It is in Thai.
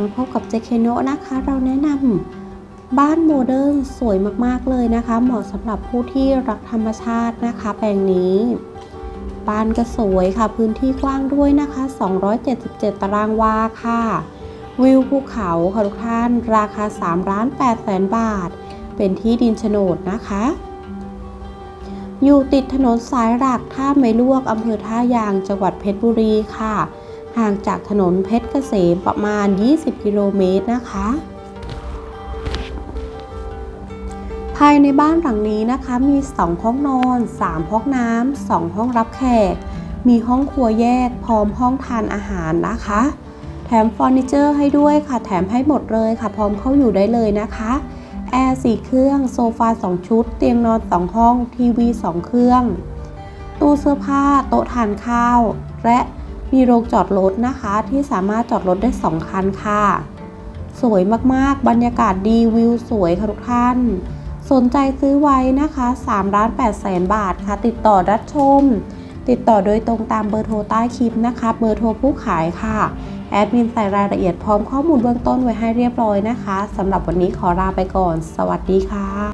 มาพบกับเจเคโนะนะคะ เราแนะนำบ้านโมเดิร์นสวยมากๆเลยนะคะ เหมาะสำหรับผู้ที่รักธรรมชาตินะคะ แปลงนี้บ้านก็สวยค่ะ พื้นที่กว้างด้วยนะคะ 277 ตารางวาค่ะ วิวภูเขาค่ะทุกท่าน ราคา3ล้าน8แสนบาท เป็นที่ดินโฉนดนะคะ อยู่ติดถนนสายหลักท่าไม่ลวกอำเภอท่ายางจังหวัดเพชรบุรีค่ะ ห่างจากถนนเพชรเกษมประมาณ 20 กิโลเมตรนะคะ ภายในบ้านหลังนี้นะคะมี 2 ห้องนอน 3 ห้องน้ำ 2 ห้องรับแขก มีห้องครัวแยกพร้อมห้องทานอาหารนะคะ แถมเฟอร์นิเจอร์ให้ด้วยค่ะ แถมให้หมดเลยค่ะ พร้อมเข้าอยู่ได้เลยนะคะแอร์ 4 เครื่อง โซฟา 2 ชุด เตียงนอน 2 ห้อง ทีวี 2 เครื่อง ตู้เสื้อผ้า โต๊ะทานข้าว และ มีโรงจอดรถนะคะที่สามารถจอดรถได้ 2 คันค่ะ สวยมากๆ บรรยากาศดีวิวสวยค่ะทุกท่าน สนใจซื้อไว้นะคะ3ล้าน8แสนบาทค่ะ ติดต่อรับชม ติดต่อโดยตรงตามเบอร์โทรใต้คลิปนะคะ เบอร์โทรผู้ขายค่ะ แอดมินใส่รายละเอียดพร้อมข้อมูลเบื้องต้นไว้ให้เรียบร้อยนะคะสำหรับวันนี้ขอลาไปก่อน สวัสดีค่ะ